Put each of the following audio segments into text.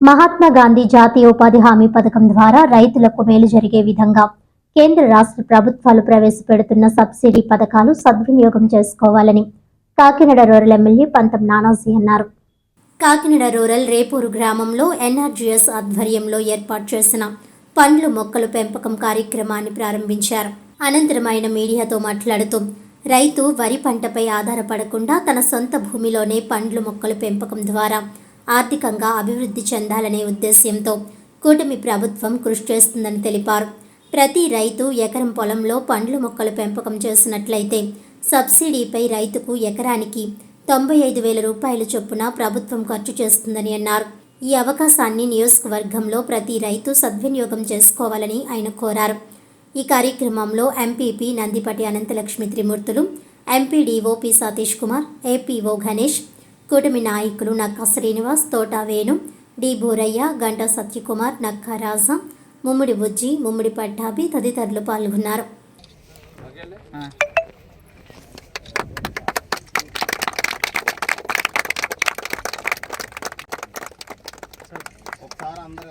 మహాత్మా గాంధీ జాతీయ ఉపాధి హామీ పథకం ద్వారా రైతులకు మేలు జరిగే విధంగా కేంద్ర రాష్ట్ర ప్రభుత్వాలు ప్రవేశపెడుతున్న సబ్సిడీ పథకాలు సద్వినియోగం చేసుకోవాలని కాకినాడ రూరల్ ఎమ్మెల్యే పంతం నానాజీ అన్నారు. కాకినాడ రూరల్ రేపూరు గ్రామంలో ఎన్ఆర్జీఎస్ ఆధ్వర్యంలో ఏర్పాటు చేసిన పండ్లు మొక్కలు పెంపకం కార్యక్రమాన్ని ప్రారంభించారు. అనంతరం ఆయన మీడియాతో మాట్లాడుతూ రైతు వరి పంటపై ఆధారపడకుండా తన సొంత భూమిలోనే పండ్లు మొక్కలు పెంపకం ద్వారా ఆర్థికంగా అభివృద్ధి చెందాలనే ఉద్దేశ్యంతో కూటమి ప్రభుత్వం కృషి చేస్తుందని తెలిపారు. ప్రతి రైతు ఎకరం పొలంలో పండ్ల మొక్కలు పెంపకం చేసినట్లయితే సబ్సిడీపై రైతుకు ఎకరానికి తొంభై ఐదు వేల రూపాయల చొప్పున ప్రభుత్వం ఖర్చు చేస్తుందని అన్నారు. ఈ అవకాశాన్ని నియోజకవర్గంలో ప్రతి రైతు సద్వినియోగం చేసుకోవాలని ఆయన కోరారు. ఈ కార్యక్రమంలో MPP Nandipati Anantalakshmi Trimurthulu MPDO P Satish Kumar APO Ganesh కూటమి నాయకులు నక్కా శ్రీనివాస్ తోట వేణు డి బోరయ్య గంటా సత్యకుమార్ నక్కా రాజా ముమ్మిడి బుజ్జి ముమ్మిడి పట్టాభి తదితరులు పాల్గొన్నారు. ఒకసారి అందరూ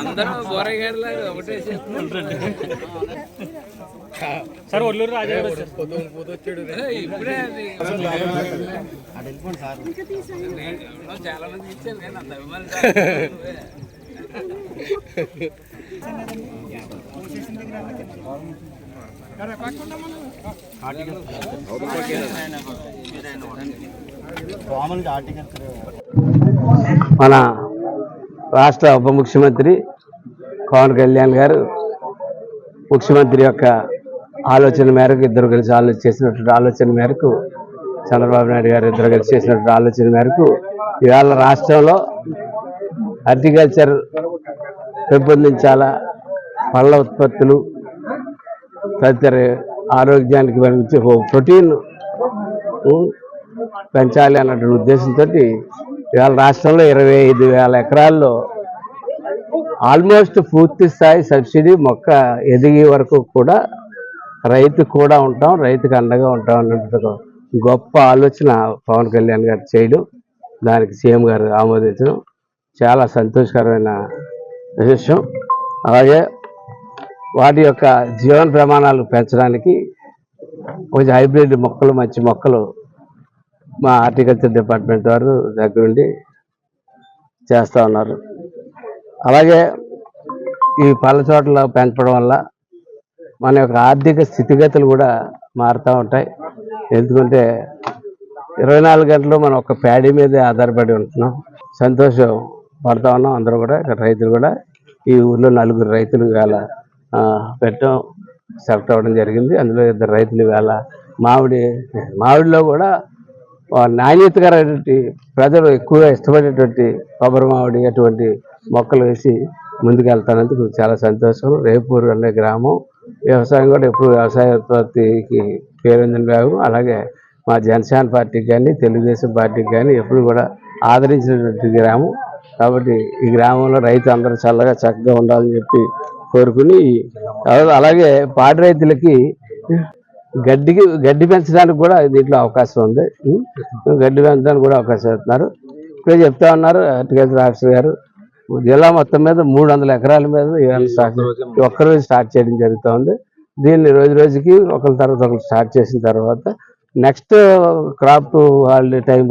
అందరూ బోరయ్య గారి లాగా ఒకటే సార్ ఒల్లూరు రాజా గారు వచ్చారు. ఇప్పుడే అది అటు వెళ్ళిపోండి సార్ నేను చాలా మంది ఇచ్చాను కానీ అంత అభిమానం కాదు. మన రాష్ట్ర ఉప ముఖ్యమంత్రి పవన్ కళ్యాణ్ గారు ముఖ్యమంత్రి యొక్క ఆలోచన మేరకు ఇద్దరు కలిసి ఆలోచన చేసినటువంటి ఆలోచన మేరకు చంద్రబాబు నాయుడు గారు ఇద్దరు కలిసి చేసినటువంటి ఆలోచన మేరకు ఇవాళ రాష్ట్రంలో హార్టికల్చర్ పెంపొందించాలా పళ్ళ ఉత్పత్తులు తదితర ఆరోగ్యానికి మనకి ప్రోటీన్ పెంచాలి అన్నటువంటి ఉద్దేశంతో ఇవాళ రాష్ట్రంలో ఇరవై ఐదు వేల ఎకరాల్లో ఆల్మోస్ట్ పూర్తి స్థాయి సబ్సిడీ మొక్క ఎదిగే వరకు కూడా రైతు కూడా ఉంటాం రైతుకు అండగా ఉంటాం అన్నట్టు గొప్ప ఆలోచన పవన్ కళ్యాణ్ గారు చేయడం దానికి సీఎం గారు ఆమోదించడం చాలా సంతోషకరమైన విషయం అలాగే వాటి యొక్క జీవన ప్రమాణాలు పెంచడానికి కొంచెం హైబ్రిడ్ మొక్కలు మంచి మొక్కలు మా హార్టికల్చర్ డిపార్ట్మెంట్ వారు దగ్గరుండి చేస్తూ ఉన్నారు. అలాగే ఈ పళ్ళ చోట్ల పెంచడం వల్ల మన యొక్క ఆర్థిక స్థితిగతులు కూడా మారుతూ ఉంటాయి. ఎందుకంటే ఇరవై నాలుగు గంటలు మనం ఒక ప్యాడీ మీదే ఆధారపడి ఉంటున్నాం. సంతోషం పడతా ఉన్నాం అందరూ కూడా ఇక్కడ రైతులు కూడా. ఈ ఊర్లో నలుగురు రైతులు ఇవాళ పెట్టడం సెలెక్ట్ అవ్వడం జరిగింది. అందులో ఇద్దరు రైతులు ఇవాళ మామిడి మామిడిలో కూడా నాణ్యతకరమైనటువంటి ప్రజలు ఎక్కువగా ఇష్టపడేటువంటి కొబ్బరి మామిడి అటువంటి మొక్కలు వేసి ముందుకెళ్తానందుకు చాలా సంతోషం. రేపూరు అనే గ్రామం వ్యవసాయం కూడా ఎప్పుడు వ్యవసాయ ఉత్పత్తికి పేరొందిన గ్రామం. అలాగే మా జనసేన పార్టీకి కానీ తెలుగుదేశం పార్టీకి కానీ ఎప్పుడు కూడా ఆదరించినటువంటి గ్రామం. కాబట్టి ఈ గ్రామంలో రైతు అందరూ చల్లగా చక్కగా ఉండాలని చెప్పి కోరుకుని అలాగే పాడి రైతులకి గడ్డికి గడ్డి పెంచడానికి కూడా దీంట్లో అవకాశం ఉంది. గడ్డి పెంచడానికి కూడా అవకాశం ఇస్తున్నారు. ఇప్పుడే చెప్తా ఉన్నారు అగ్రికల్చర్ ఆఫీసర్ గారు. జిల్లా మొత్తం మీద మూడు వందల ఎకరాల మీద స్టార్ట్ ఒక్కరోజు స్టార్ట్ చేయడం జరుగుతూ ఉంది దీన్ని రోజు రోజుకి ఒకరి తర్వాత ఒకరు స్టార్ట్ చేసిన తర్వాత నెక్స్ట్ క్రాప్ హాలిడే టైం